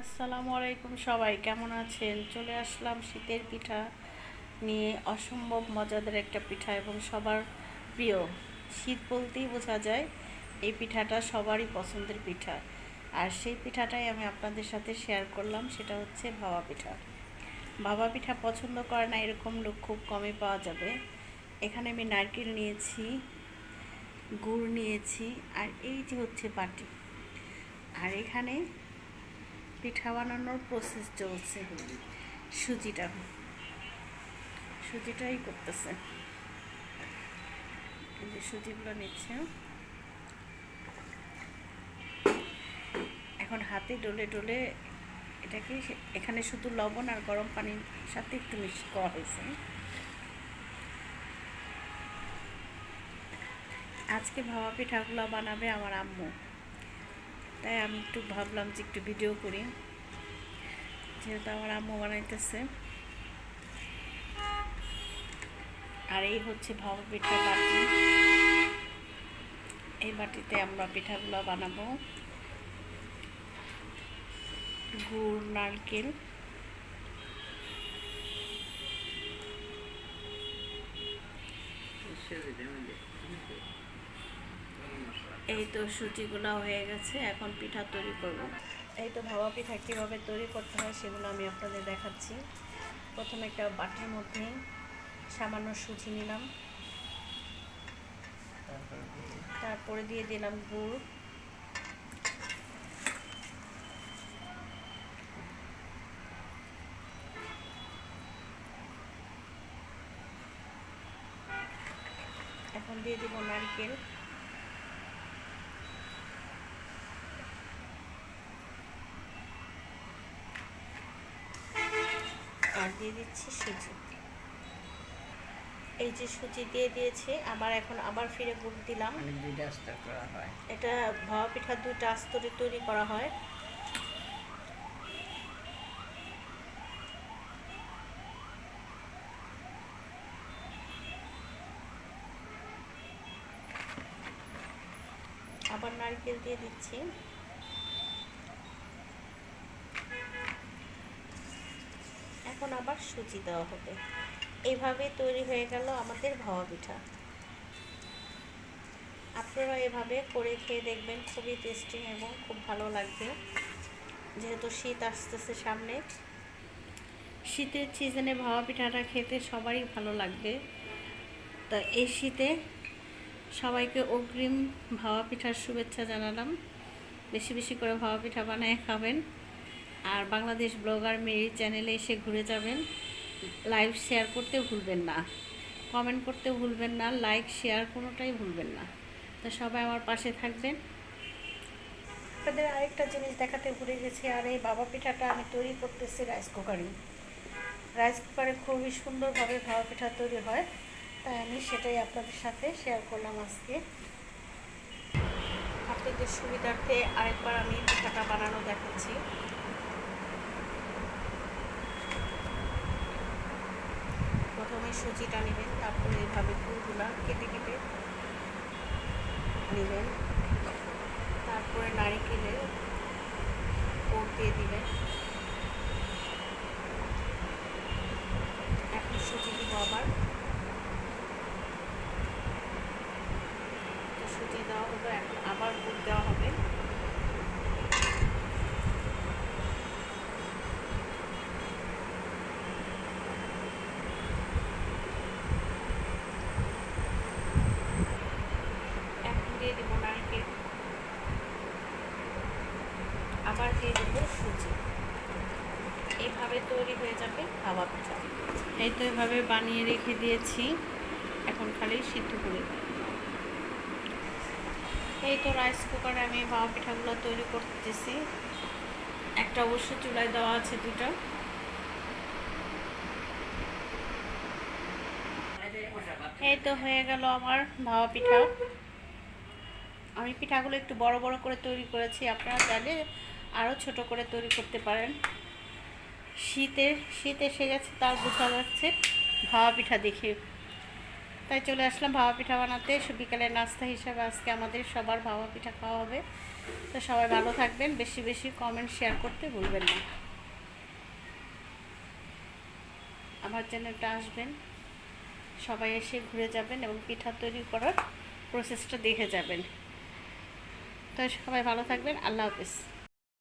আসসালামু আলাইকুম সবাই, কেমন আছেন? চলে আসলাম শীতের পিঠা নিয়ে অসম্ভব মজাদার একটা পিঠা এবং সবার প্রিয়। শীত বলতেই বোঝা যায়, এই পিঠাটা সবারই পছন্দের পিঠা। আর সেই পিঠাটাই আমি আপনাদের সাথে শেয়ার করলাম, সেটা হচ্ছে ভাবা পিঠা। ভাবা পিঠা পছন্দ করে না, এরকম লোক খুব কমই পাওয়া যাবে। এখানে আমি নারকেল নিয়েছি, গুড় নিয়েছি, আর এই যে হচ্ছে বাটি। আর এখানে পিঠা বানানোর প্রসেস চলছে। সুজিটা। সুজিটাই করতেছে। সুজিগুলো নিচ্ছে। এখন হাতে ডলে ডলে এটাকে এখানে শুধু লবণ আর গরম পানির সাথে একটু মিক্স করা হয়েছে। আজকে ভাবা পিঠাগুলো বানাবে আমার আম্মু। তাই আমি একটু ভাবলাম যে একটু ভিডিও করি। যেহেতু আমার আম্মু বানাইতেছে। আর এই হচ্ছে ভাবা পিঠা বাটি। এই বাটিতে আমরা পিঠাগুলো বানাবো। গুড়, নারকেল। এই তো সুজিগুলো হয়ে গেছে, এখন পিঠা তৈরি করব। এই তো ভাবা পিঠা কীভাবে তৈরি করতে হয় সেগুলো আমি আপনাদের দেখাচ্ছি। প্রথমে একটা বাটির মধ্যে সামান্য সুজি নিলাম। তারপরে দিয়ে দিলাম গুড়। এখন দিয়ে দিব নারকেল। আর দিয়ে দিচ্ছি সুজি। এই যে সুজি দিয়ে দিয়েছি আবার এখন আবার ফিরে গুড় দিলাম। মানে করা হয়। এটা ভাবা পিঠা দুইটা আস্তরে তৈরি করা হয়। আবার নারকেল দিয়ে দিচ্ছি। এখন আবার সুজি দেওয়া হবে। এইভাবে তৈরি হয়ে গেল আমাদের ভাওয়া পিঠা। আপনারা এভাবে করে খেয়ে দেখবেন, খুবই টেস্টি এবং খুব ভালো লাগবে। যেহেতু শীত আসতেছে সামনে, শীতের সিজনে ভাওয়া পিঠাটা খেতে সবারই ভালো লাগবে। তা এই শীতে সবাইকে অগ্রিম ভাওয়া পিঠার শুভেচ্ছা জানালাম। বেশি বেশি করে ভাওয়া পিঠা বানায় খাবেন। আর বাংলাদেশ ব্লগার মেরি চ্যানেলে এসে ঘুরে যাবেন। লাইভ শেয়ার করতে ভুলবেন না। কমেন্ট করতে ভুলবেন না। লাইক, শেয়ার কোনোটাই ভুলবেন না। তো সবাই আমার পাশে থাকবেন। আপনাদের আরেকটা জিনিস দেখাতে ভুলে গেছি। আর এই বাবা পিঠাটা আমি তৈরি করতেছি রাইস কুকারে রাইস কুকারে খুবই সুন্দরভাবে ভাবা পিঠা তৈরি হয়। তাই আমি সেটাই আপনাদের সাথে শেয়ার করলাম আজকে। আপনাদের সুবিধার্থে আরেকবার আমি পিঠাটা বানানো দেখাচ্ছি। প্রথমে সুজিটা নেবেন তারপরে এইভাবে ফুলগুলা কেটে কেটে নেবেন। তারপরে নারিকেলের কোট দিয়ে দিবেন এখন সুজি দিব আবার তো সুজি দেওয়া হলো এখন আবার গুড় দেওয়া হবে এখন দিয়ে দেবো নারকেল আবার দিয়ে দেবো সুজি এইভাবে তৈরি হয়ে যাবে হাওয়া পিঠা এই তো এভাবে বানিয়ে রেখে দিয়েছি। এখন খালি সিদ্ধ করে। এই তো রাইস কুকারে আমি হাওয়া পিঠাগুলো তৈরি করতেছি। একটা অবশ্য চুলায় দেওয়া আছে দুটো। এই তো হয়ে গেল আমার ভাবা পিঠা। আমি পিঠাগুলো একটু বড় বড় করে তৈরি করেছি। আপনারা চাইলে আরও ছোট করে তৈরি করতে পারেন। শীতে, শীত এসে গেছে, তার বোঝা যাচ্ছে। ভাওয়া পিঠা দেখে। তাই চলে আসলাম ভাওয়া পিঠা বানাতে। বিকালের নাস্তা হিসাবে আজকে আমাদের সবার ভাওয়া পিঠা খাওয়া হবে। তো সবাই ভালো থাকবেন, বেশি বেশি কমেন্ট শেয়ার করতে ভুলবেন না। আমার চ্যানেলটা আসবেন। সবাই এসে ঘুরে যাবেন এবং পিঠা তৈরি করার প্রসেসটা দেখে যাবেন। তো সবাই ভালো থাকবেন। আল্লাহ হাফিজ।